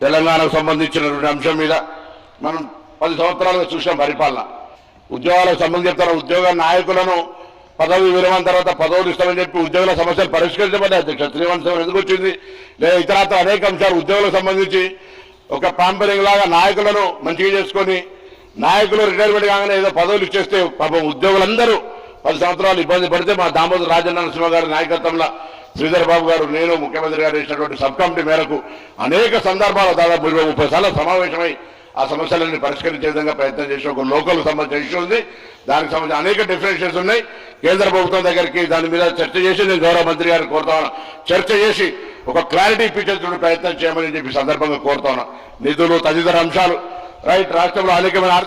తెలంగాణకు సంబంధించినటువంటి అంశం మీద మనం పది సంవత్సరాలుగా చూసాం పరిపాలన. ఉద్యోగాలకు సంబంధించిన ఉద్యోగ నాయకులను పదవి విరమణ తర్వాత పదవులు ఇస్తామని చెప్పి ఉద్యోగుల సమస్యలు పరిష్కరించబడ్డాయి. అధ్యక్ష ఎందుకు వచ్చింది? లేదా ఇతరత్ర అనేక అంశాలు ఉద్యోగులకు సంబంధించి ఒక పాంపరింగ్ లాగా నాయకులను మంచిగా చేసుకొని నాయకులు రిటైర్మెంట్ కాగానే ఏదో పదవులు ఇచ్చేస్తే పాపం ఉద్యోగులందరూ పది సంవత్సరాలు ఇబ్బంది పడితే మా దామోదర్ రాజేంద్ర నరసింహ గారి నాయకత్వంలో శ్రీధర్ బాబు గారు నేను ముఖ్యమంత్రి గారు ఇచ్చినటువంటి సబ్ కమిటీ మేరకు అనేక సందర్భాలు దాదాపు ఇరవై ముప్పై సార్లు సమావేశమై ఆ సమస్యలన్నీ పరిష్కరించే విధంగా ప్రయత్నం చేసి ఒక లోకల్ సంబంధించిన ఇష్యూ ఉంది. దానికి సంబంధించి అనేక డిఫరెన్షియస్ ఉన్నాయి. కేంద్ర ప్రభుత్వం దగ్గరికి దాని మీద చర్చ చేసి నేను గౌరవ మంత్రి గారిని కోరుతా చర్చ చేసి ఒక క్లారిటీ ఇప్పించేటువంటి ప్రయత్నం చేయమని చెప్పి సందర్భంగా కోరుతా నిధులు తదితర అంశాలు. రైట్ రాష్ట్రంలో అనేకమైన